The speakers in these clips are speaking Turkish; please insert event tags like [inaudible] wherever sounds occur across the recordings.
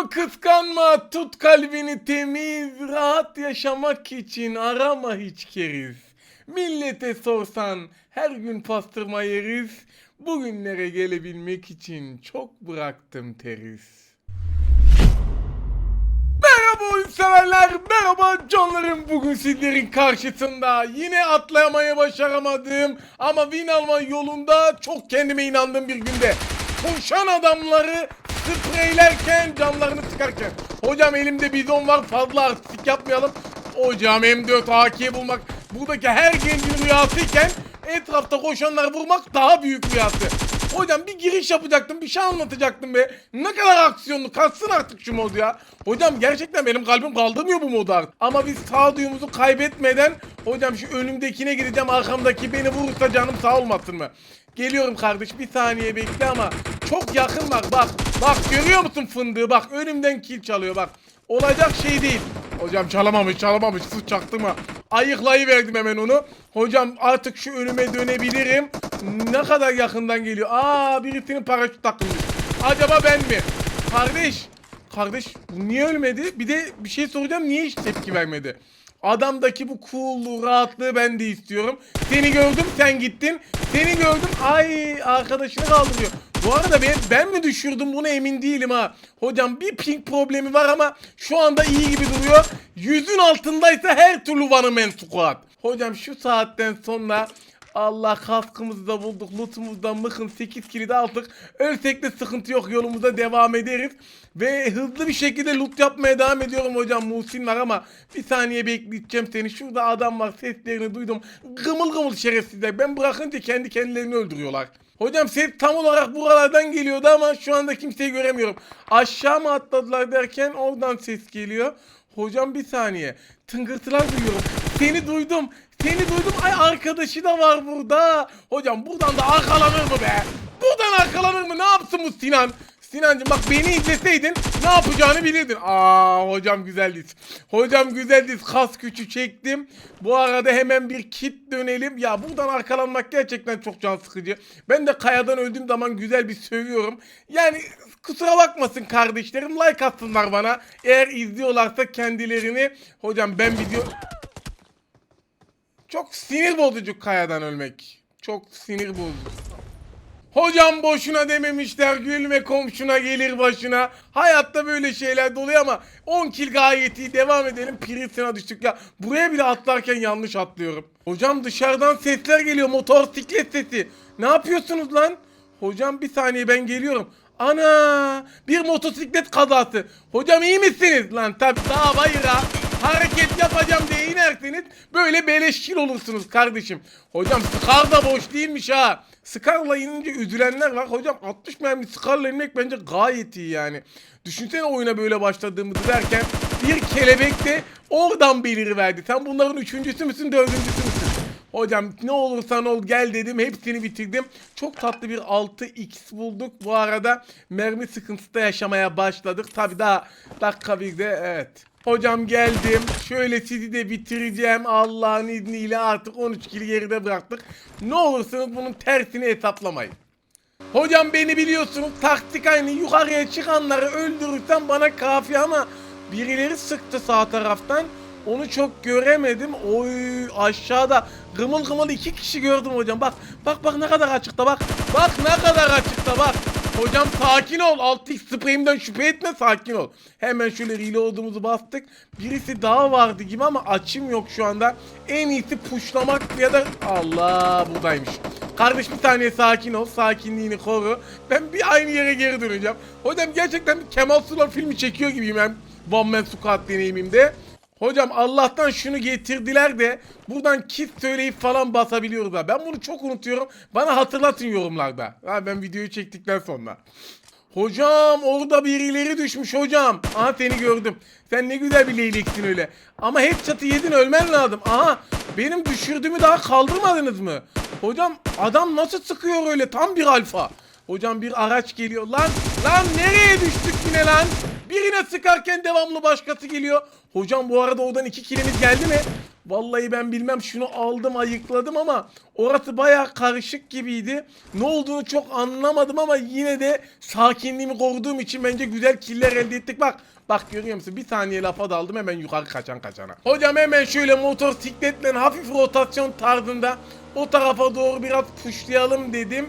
Durumu kıskanma, tut kalbini temiz, rahat yaşamak için arama hiç keriz. Millete sorsan her gün pastırma yeriz, bugünlere gelebilmek için çok bıraktım teriz. Merhaba oyun severler, merhaba canlarım. Bugün sizlerin karşısında yine atlayamayı başaramadığım ama win alma yolunda çok kendime inandığım bir günde. Koşan adamları spreylerken canlarını sıkarken. Hocam elimde bidon var fazla artistik yapmayalım. Hocam M4 AK bulmak buradaki her gencin rüyasıyken etrafta koşanları vurmak daha büyük rüyası. Hocam bir giriş yapacaktım, bir şey anlatacaktım be. Ne kadar aksiyonlu, kaçsın artık şu mod ya. Hocam gerçekten benim kalbim kaldırmıyor bu modu artık. Ama biz sağduyumuzu kaybetmeden, hocam şu önümdekine gideceğim, arkamdaki beni vurursa canım sağ olmasın mı? Geliyorum kardeş, bir saniye bekle ama çok yakın bak, bak. Bak görüyor musun fındığı? Bak önümden kill çalıyor bak. Olacak şey değil. Hocam çalamamış çalamamış sus çaktırma. Ayıklayı verdim hemen onu. Hocam artık şu önüme dönebilirim. Ne kadar yakından geliyor. Aa birisinin paraşüt takılmış. Acaba ben mi? Kardeş. Kardeş bu niye ölmedi? Bir de bir şey soracağım niye hiç tepki vermedi? Adamdaki bu cool'luğu, rahatlığı ben de istiyorum. Seni gördüm, sen gittin. Seni gördüm, ay arkadaşını kaldırıyor. Bu arada ben, ben mi düşürdüm bunu emin değilim ha. Hocam bir ping problemi var ama şu anda iyi gibi duruyor. Yüzün altındaysa her türlü one man squad. Hocam şu saatten sonra Allah kaskımızı da bulduk, lootumuzdan mıkın 8 kilidi aldık. Ölsek de sıkıntı yok yolumuza devam ederiz. Ve hızlı bir şekilde loot yapmaya devam ediyorum hocam. Muhsin var ama bir saniye bekleyeceğim seni. Şurada adam var seslerini duydum. Gımıl gımıl şerefsizler. Ben bırakınca kendi kendilerini öldürüyorlar. Hocam ses tam olarak buralardan geliyordu ama şu anda kimseyi göremiyorum. Aşağı mı atladılar derken oradan ses geliyor. Hocam bir saniye. Tıngırtılar duyuyorum. Seni duydum. Seni duydum. Ay arkadaşı da var burada. Hocam buradan da arkalanır mı be? Buradan arkalanır mı? Ne yapsın bu Sinan? Sinancım bak beni izleseydin ne yapacağını bilirdin. Aa hocam güzel diz. Hocam güzel diz. Kas gücü çektim. Bu arada hemen bir kit dönelim. Ya buradan arkalanmak gerçekten çok can sıkıcı. Ben de kayadan öldüğüm zaman güzel bir sövüyorum. Yani kusura bakmasın kardeşlerim. Like atsınlar bana. Eğer izliyorlarsa kendilerini. Hocam ben video... Çok sinir bozucu kayadan ölmek. Çok sinir bozucu. Hocam boşuna dememişler gülme komşuna gelir başına. Hayatta böyle şeyler doluyor ama 10 kill gayet iyi devam edelim. Pirisine düştük ya. Buraya bile atlarken yanlış atlıyorum. Hocam dışarıdan sesler geliyor motosiklet sesi. Ne yapıyorsunuz lan? Hocam bir saniye ben geliyorum. Ana bir motosiklet kazası. Hocam iyi misiniz? Lan tabi daha bayıra hareket yapacağım diye inerseniz böyle beleşkil olursunuz kardeşim. Hocam Scar da boş değilmiş ha. Scar'la inince üzülenler var. Hocam 60 mermi Scar'la inmek bence gayet iyi yani. Düşünsene oyuna böyle başladığımızı derken bir kelebek de oradan beliriverdi. Sen bunların üçüncüsü müsün dördüncüsü müsün? Hocam ne olursan ol gel dedim hepsini bitirdim. Çok tatlı bir 6x bulduk. Bu arada mermi sıkıntısı da yaşamaya başladık. Tabi daha dakika bir de evet. Hocam geldim. Şöyle sizi de bitireceğim. Allah'ın izniyle artık 13 kili geride bıraktık. Ne olursunuz bunun tersini hesaplamayın. Hocam beni biliyorsunuz taktik aynı yukarıya çıkanları öldürürsem bana kafi ama birileri sıktı sağ taraftan. Onu çok göremedim. Oy aşağıda gımıl gımıl iki kişi gördüm hocam. Bak bak bak ne kadar açıkta bak. Bak ne kadar açıkta bak. Hocam sakin ol. 6x spreyimden şüphe etme sakin ol. Hemen şöyle reload'umuzu bastık. Birisi daha vardı gibi ama açım yok şu anda. En iyisi pushlamak ya da Allah buradaymış. Kardeş bir saniye sakin ol. Sakinliğini koru. Ben bir aynı yere geri döneceğim. Hocam gerçekten bir Kemal Sunal filmi çekiyor gibiyim ben. One Man Squad deneyimimde. Hocam Allah'tan şunu getirdiler de buradan kit söyleyip falan basabiliyoruz da. Ben bunu çok unutuyorum. Bana hatırlatın yorumlarda. Ha, ben videoyu çektikten sonra. Hocam orada birileri düşmüş hocam. Aha seni gördüm. Sen ne güzel bir leyleksin öyle. Ama hep çatı yedin ölmen lazım. Aha benim düşürdüğümü daha kaldırmadınız mı? Hocam adam nasıl sıkıyor öyle tam bir alfa. Hocam bir araç geliyor. Lan lan nereye düştük yine lan? Birine sıkarken devamlı başkası geliyor. Hocam bu arada oradan iki kilimiz geldi mi? Vallahi ben bilmem şunu aldım ayıkladım ama orası baya karışık gibiydi. Ne olduğunu çok anlamadım ama yine de sakinliğimi koruduğum için bence güzel killer elde ettik. Bak bak görüyor musun bir saniye lafa daldım hemen yukarı kaçan kaçana. Hocam hemen şöyle motosikletle hafif rotasyon tarzında o tarafa doğru biraz puşlayalım dedim.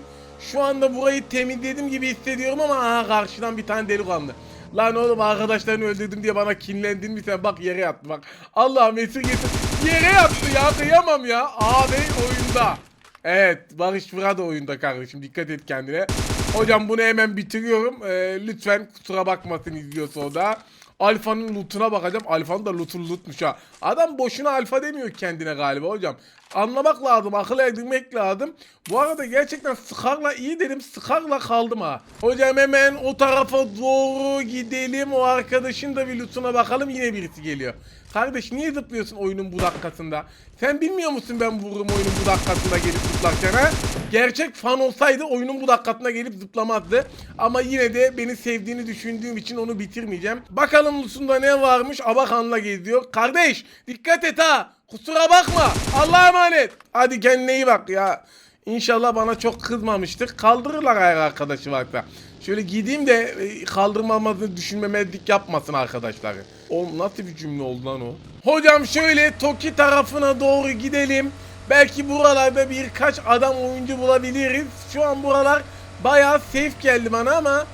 Şu anda burayı temizledim gibi hissediyorum ama aha karşıdan bir tane delikanlı. Lan oğlum arkadaşlarını öldürdüm diye bana kinlendin mi sen? Bak yere yattı bak. Allah'ım esir getir. Yere yattı ya kıyamam ya. Abi oyunda. Evet Barış Fıra da oyunda kardeşim dikkat et kendine. Hocam bunu hemen bitiriyorum. Ee, lütfen kusura bakmasın izliyorsa o da. Alfa'nın lootuna bakacağım. Alfa'nın da lootu lootmuş ha. Adam boşuna alfa demiyor kendine galiba hocam. Anlamak lazım, akıl edinmek lazım. Bu arada gerçekten Skar'la iyi dedim, Skar'la kaldım ha. Hocam hemen o tarafa doğru gidelim. O arkadaşın da bir lootuna bakalım. Yine birisi geliyor. Kardeş niye zıplıyorsun oyunun bu dakikasında? Sen bilmiyor musun ben vururum oyunun bu dakikasında gelip zıplarken ha? Gerçek fan olsaydı oyunun bu dakikasında gelip zıplamazdı. Ama yine de beni sevdiğini düşündüğüm için onu bitirmeyeceğim. Bakalım Lusun'da ne varmış? Abakan'la geziyor. Kardeş dikkat et ha. Kusura bakma. Allah'a emanet. Hadi kendine iyi bak ya. İnşallah bana çok kızmamıştır. Kaldırırlar eğer arkadaşı varsa. Şöyle gideyim de e, kaldırmamazını düşünmemezlik yapmasın arkadaşları. O nasıl bir cümle oldu lan o? Hocam şöyle Toki tarafına doğru gidelim. Belki buralarda birkaç adam oyuncu bulabiliriz. Şu an buralar bayağı safe geldi bana ama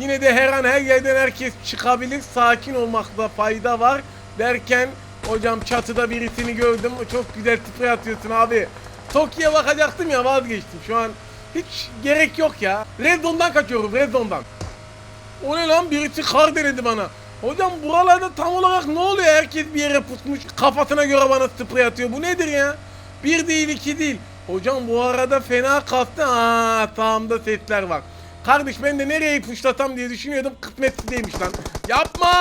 yine de her an her yerden herkes çıkabilir. Sakin olmakta fayda var. Derken hocam çatıda birisini gördüm. Çok güzel sprey atıyorsun abi. Toki'ye bakacaktım ya vazgeçtim. Şu an hiç gerek yok ya. Red Zone'dan Zone'dan. O ne lan birisi kar denedi bana. Hocam buralarda tam olarak ne oluyor? Herkes bir yere pusmuş kafasına göre bana sprey atıyor. Bu nedir ya? Bir değil iki değil. Hocam bu arada fena kastı. Aa sağımda sesler var. Kardeş ben de nereye puşlasam diye düşünüyordum. Kısmetliymiş lan. Yapma!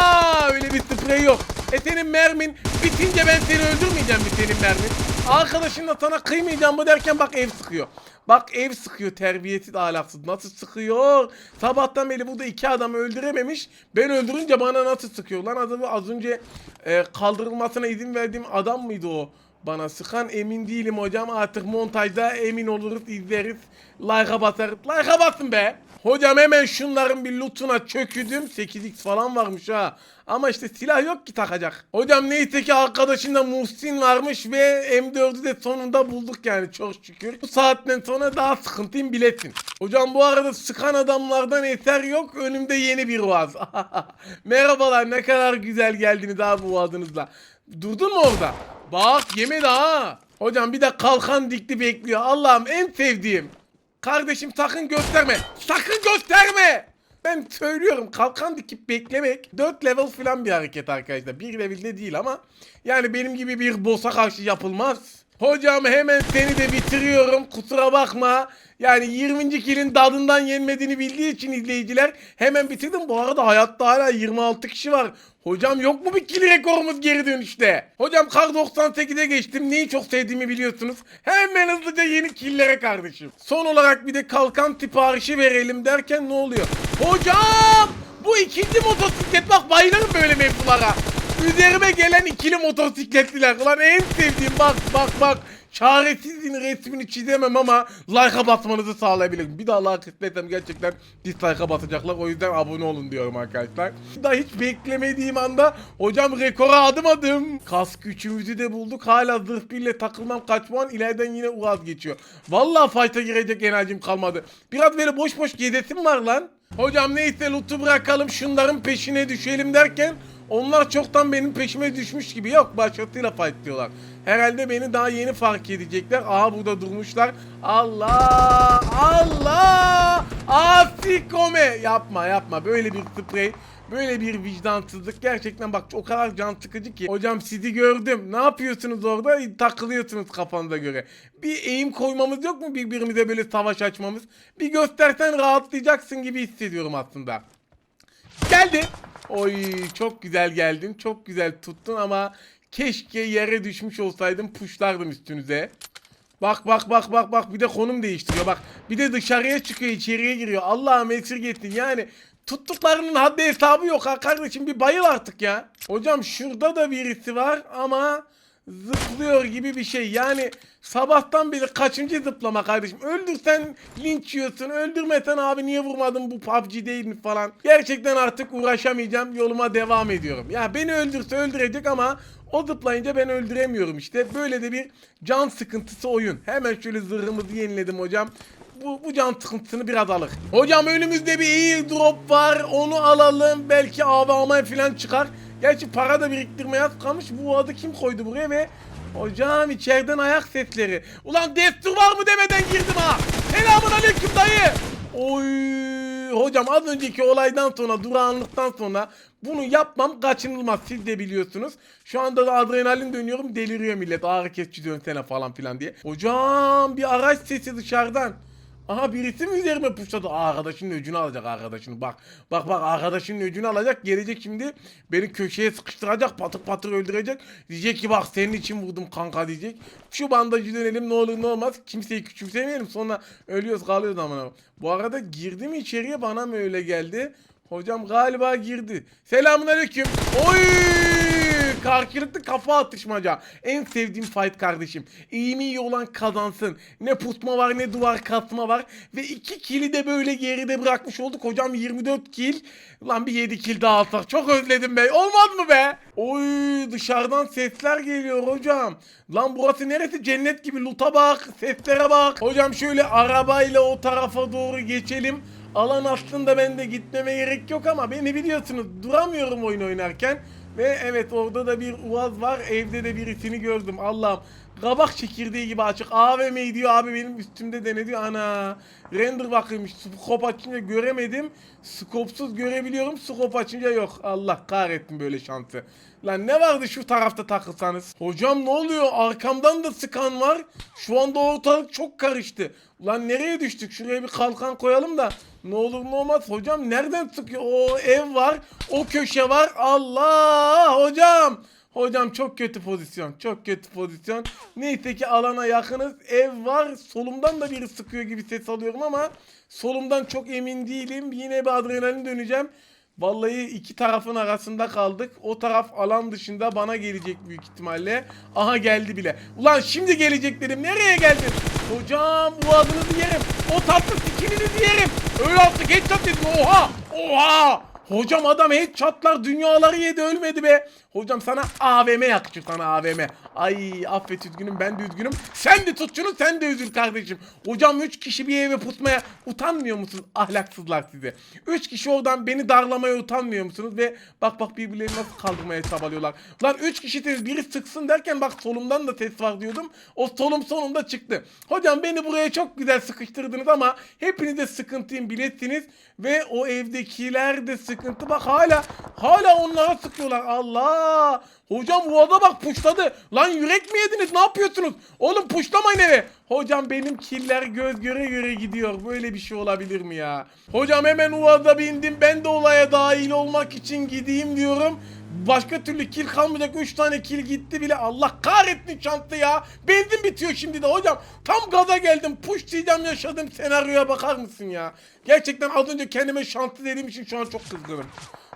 Öyle bir sprey yok. E senin mermin bitince ben seni öldürmeyeceğim mi senin mermin? Arkadaşın da sana kıymayacağım mı derken bak ev sıkıyor. Bak ev sıkıyor terbiyesiz ahlaksız. Nasıl sıkıyor? Sabahtan beri burada iki adamı öldürememiş. Ben öldürünce bana nasıl sıkıyor? Lan adamı az önce e, kaldırılmasına izin verdiğim adam mıydı o? Bana sıkan emin değilim hocam. Artık montajda emin oluruz, izleriz. Like'a basarız. Like'a basın be. Hocam hemen şunların bir lootuna çöküdüm. 8x falan varmış ha. Ama işte silah yok ki takacak. Hocam neyse ki arkadaşında Muhsin varmış ve M4'ü de sonunda bulduk yani çok şükür. Bu saatten sonra daha sıkıntıyım bilesin. Hocam bu arada sıkan adamlardan eser yok. Önümde yeni bir vaz. [laughs] Merhabalar ne kadar güzel geldiniz abi bu vazınızla. Durdun mu orada? Bak yemedi ha. Hocam bir de kalkan dikti bekliyor. Allah'ım en sevdiğim. Kardeşim sakın gösterme. Sakın gösterme. Ben söylüyorum kalkan dikip beklemek 4 level falan bir hareket arkadaşlar. 1 level'de değil ama yani benim gibi bir boss'a karşı yapılmaz. Hocam hemen seni de bitiriyorum. Kusura bakma. Yani 20. kilin dadından yenmediğini bildiği için izleyiciler hemen bitirdim. Bu arada hayatta hala 26 kişi var. Hocam yok mu bir kill rekorumuz geri dönüşte? Hocam kar 98'e geçtim. Neyi çok sevdiğimi biliyorsunuz. Hemen hızlıca yeni killere kardeşim. Son olarak bir de kalkan siparişi verelim derken ne oluyor? Hocam! Bu ikinci motosiklet bak bayılırım böyle mevzulara. Üzerime gelen ikili motosikletliler. Ulan en sevdiğim bak bak bak. Çaresizliğin resmini çizemem ama like'a basmanızı sağlayabilirim. Bir daha like istesem gerçekten dislike'a basacaklar. O yüzden abone olun diyorum arkadaşlar. Daha hiç beklemediğim anda hocam rekora adım adım. Kask üçümüzü de bulduk. Hala zırh birle takılmam kaç puan ileriden yine Uaz geçiyor. Vallahi fight'a girecek enerjim kalmadı. Biraz böyle boş boş gezesim var lan. Hocam neyse loot'u bırakalım şunların peşine düşelim derken onlar çoktan benim peşime düşmüş gibi. Yok başkasıyla fight diyorlar. Herhalde beni daha yeni fark edecekler. Aha burada durmuşlar. Allah! Allah! Asikome! Yapma yapma. Böyle bir sprey. Böyle bir vicdansızlık gerçekten bak o kadar can sıkıcı ki. Hocam sizi gördüm. Ne yapıyorsunuz orada? Takılıyorsunuz kafanıza göre. Bir eğim koymamız yok mu birbirimize böyle savaş açmamız? Bir göstersen rahatlayacaksın gibi hissediyorum aslında. Geldi. Oy çok güzel geldin. Çok güzel tuttun ama keşke yere düşmüş olsaydım puşlardım üstünüze. Bak bak bak bak bak bir de konum değiştiriyor bak. Bir de dışarıya çıkıyor içeriye giriyor. Allah'ım esirgetin yani. Tuttuklarının haddi hesabı yok ha kardeşim bir bayıl artık ya. Hocam şurada da birisi var ama zıplıyor gibi bir şey. Yani sabahtan beri kaçıncı zıplama kardeşim? Öldürsen linç yiyorsun. Öldürmesen abi niye vurmadın bu PUBG değil mi falan. Gerçekten artık uğraşamayacağım. Yoluma devam ediyorum. Ya beni öldürse öldürecek ama o zıplayınca ben öldüremiyorum işte. Böyle de bir can sıkıntısı oyun. Hemen şöyle zırhımızı yeniledim hocam. Bu, bu can sıkıntısını biraz alır. Hocam önümüzde bir iyi drop var. Onu alalım. Belki AVM falan çıkar. Gerçi para da biriktirmeye az kalmış. Bu adı kim koydu buraya ve Hocam içeriden ayak sesleri. Ulan destur var mı demeden girdim ha. Selamun aleyküm dayı. Oy hocam az önceki olaydan sonra durağanlıktan sonra bunu yapmam kaçınılmaz siz de biliyorsunuz. Şu anda da adrenalin dönüyorum deliriyor millet ağrı kesici dönsene falan filan diye. Hocam bir araç sesi dışarıdan. Aha birisi mi üzerime puşladı? Aa, arkadaşının öcünü alacak arkadaşını bak. Bak bak arkadaşının öcünü alacak gelecek şimdi beni köşeye sıkıştıracak patır patır öldürecek. Diyecek ki bak senin için vurdum kanka diyecek. Şu bandajı dönelim ne olur ne olmaz. Kimseyi küçümsemeyelim sonra ölüyoruz kalıyoruz amına. Bu arada girdi mi içeriye bana mı öyle geldi? Hocam galiba girdi. Selamünaleyküm. Oy! Karşılıklı kafa atışmaca. En sevdiğim fight kardeşim. İyi mi iyi olan kazansın. Ne pusma var ne duvar kasma var. Ve iki kili de böyle geride bırakmış olduk. Hocam 24 kill. Lan bir 7 kill daha alsak. Çok özledim be. Olmaz mı be? Oy dışarıdan sesler geliyor hocam. Lan burası neresi? Cennet gibi. Luta bak. Seslere bak. Hocam şöyle arabayla o tarafa doğru geçelim. Alan aslında bende gitmeme gerek yok ama beni biliyorsunuz duramıyorum oyun oynarken. Ve evet orada da bir Uaz var. Evde de birisini gördüm. Allah'ım. Kabak çekirdeği gibi açık. AVM diyor abi benim üstümde de ne diyor? Ana. Render bakıymış. Scope açınca göremedim. Scope'suz görebiliyorum. Scope açınca yok. Allah kahretsin böyle şansı. Lan ne vardı şu tarafta takılsanız? Hocam ne oluyor? Arkamdan da sıkan var. Şu anda ortalık çok karıştı. Lan nereye düştük? Şuraya bir kalkan koyalım da. Ne olur ne olmaz. Hocam nereden sıkıyor? O ev var. O köşe var. Allah hocam. Hocam çok kötü pozisyon. Çok kötü pozisyon. Neyse ki alana yakınız. Ev var. Solumdan da biri sıkıyor gibi ses alıyorum ama solumdan çok emin değilim. Yine bir adrenalin döneceğim. Vallahi iki tarafın arasında kaldık. O taraf alan dışında bana gelecek büyük ihtimalle. Aha geldi bile. Ulan şimdi gelecek dedim. Nereye geldin? Hocam bu adınızı yerim. O tatlı skininizi yerim. Öyle attık headshot dedim. Oha! Oha! Hocam adam headshotlar dünyaları yedi ölmedi be. Hocam sana AVM yakışır sana AVM. Ay affet üzgünüm ben de üzgünüm. Sen de tut sen de üzül kardeşim. Hocam 3 kişi bir eve pusmaya utanmıyor musunuz ahlaksızlar size? 3 kişi oradan beni darlamaya utanmıyor musunuz? Ve bak bak birbirlerini nasıl kaldırmaya çabalıyorlar. Lan 3 kişi siz biri sıksın derken bak solumdan da ses var diyordum. O solum sonunda çıktı. Hocam beni buraya çok güzel sıkıştırdınız ama hepinize sıkıntıyım bilesiniz. Ve o evdekiler de sıkıntı. Bak hala hala onlara sıkıyorlar. Allah! Hocam bu ada bak puşladı. Lan yürek mi yediniz? Ne yapıyorsunuz? Oğlum puşlamayın eve. Hocam benim killer göz göre göre gidiyor. Böyle bir şey olabilir mi ya? Hocam hemen Uaz'a bindim. Ben de olaya dahil olmak için gideyim diyorum. Başka türlü kill kalmayacak 3 tane kill gitti bile Allah kahretsin şanslı ya Benzin bitiyor şimdi de hocam Tam gaza geldim push diyeceğim yaşadığım senaryoya bakar mısın ya Gerçekten az önce kendime şanslı dediğim için şu an çok kızgınım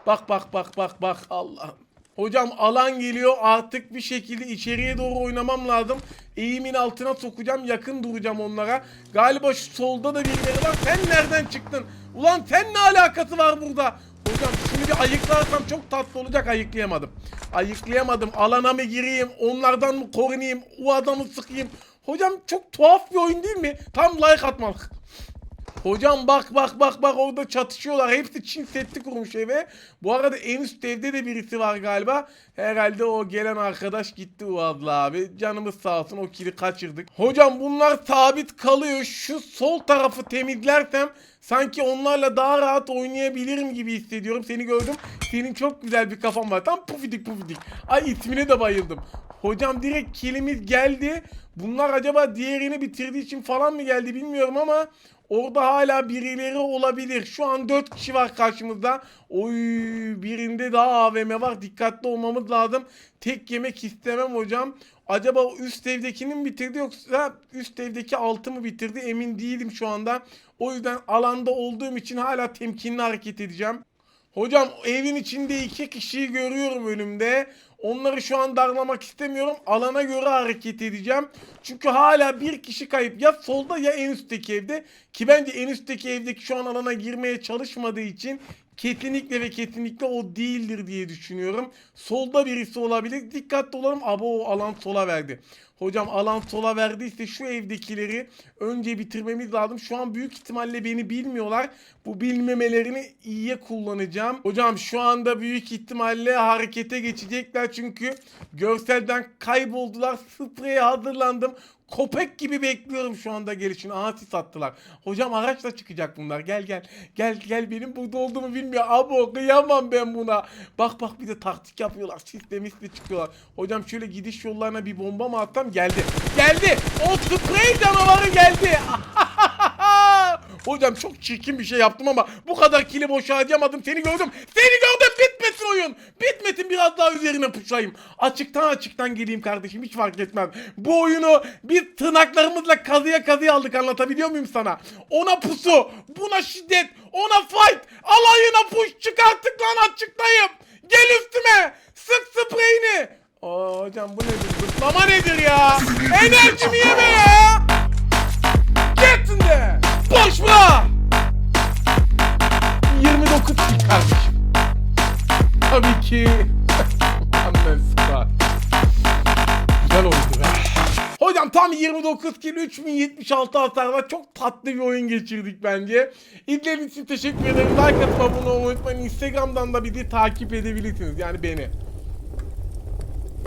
Bak bak bak bak bak Allah Hocam alan geliyor artık bir şekilde içeriye doğru oynamam lazım. Eğimin altına sokacağım yakın duracağım onlara. Galiba şu solda da birileri var. Sen nereden çıktın? Ulan sen ne alakası var burada? Hocam şunu bir ayıklarsam çok tatlı olacak ayıklayamadım. Ayıklayamadım. Alana mı gireyim? Onlardan mı korunayım? O adamı sıkayım? Hocam çok tuhaf bir oyun değil mi? Tam like atmalık. Hocam bak bak bak bak orada çatışıyorlar. Hepsi Çin setli kurmuş eve. Bu arada en üst evde de birisi var galiba. Herhalde o gelen arkadaş gitti Uazlı abi. Canımız sağ olsun o kili kaçırdık. Hocam bunlar sabit kalıyor. Şu sol tarafı temizlersem sanki onlarla daha rahat oynayabilirim gibi hissediyorum. Seni gördüm. Senin çok güzel bir kafan var. Tam pufidik pufidik. Ay ismine de bayıldım. Hocam direkt kilimiz geldi. Bunlar acaba diğerini bitirdiği için falan mı geldi bilmiyorum ama Orada hala birileri olabilir. Şu an 4 kişi var karşımızda. Oy birinde daha AVM var. Dikkatli olmamız lazım. Tek yemek istemem hocam. Acaba üst evdekinin mi bitirdi yoksa üst evdeki altı mı bitirdi emin değilim şu anda. O yüzden alanda olduğum için hala temkinli hareket edeceğim. Hocam evin içinde iki kişiyi görüyorum önümde. Onları şu an darlamak istemiyorum. Alana göre hareket edeceğim. Çünkü hala bir kişi kayıp. Ya solda ya en üstteki evde. Ki bence en üstteki evdeki şu an alana girmeye çalışmadığı için kesinlikle ve kesinlikle o değildir diye düşünüyorum. Solda birisi olabilir. Dikkatli olalım. Abo alan sola verdi. Hocam alan sola verdiyse şu evdekileri önce bitirmemiz lazım. Şu an büyük ihtimalle beni bilmiyorlar. Bu bilmemelerini iyiye kullanacağım. Hocam şu anda büyük ihtimalle harekete geçecekler çünkü görselden kayboldular. Spreye hazırlandım. Köpek gibi bekliyorum şu anda gelişini. Aha sis attılar. Hocam araçla çıkacak bunlar. Gel gel. Gel gel benim burada olduğumu bilmiyor. Abo kıyamam ben buna. Bak bak bir de taktik yapıyorlar. Sisle misle çıkıyorlar. Hocam şöyle gidiş yollarına bir bomba mı atsam geldi. Geldi. O sprey canavarı geldi. [laughs] Hocam çok çirkin bir şey yaptım ama bu kadar kili boşa harcamadım. Seni gördüm. Seni gördüm. Bitmesin oyun. Bitmesin biraz daha üzerine puşayım. Açıktan açıktan geleyim kardeşim. Hiç fark etmez. Bu oyunu bir tırnaklarımızla kazıya kazıya aldık anlatabiliyor muyum sana? Ona pusu. Buna şiddet. Ona fight. Alayına push. Çık artık lan açıklayayım. Gel üstüme. Sık spreyini. Aa, hocam bu nedir? Zıplama nedir ya? Enerjimi yeme ya. Gitsin de. Boş bırak. 29 kill kardeşim. Tabii ki. Mükemmel skor. Güzel oyundu be. Hocam tam 29 kill 3076 hasarla çok tatlı bir oyun geçirdik bence. İzlediğiniz için teşekkür ederim. Like atıp abone olmayı unutmayın. Instagram'dan da bizi takip edebilirsiniz. Yani beni.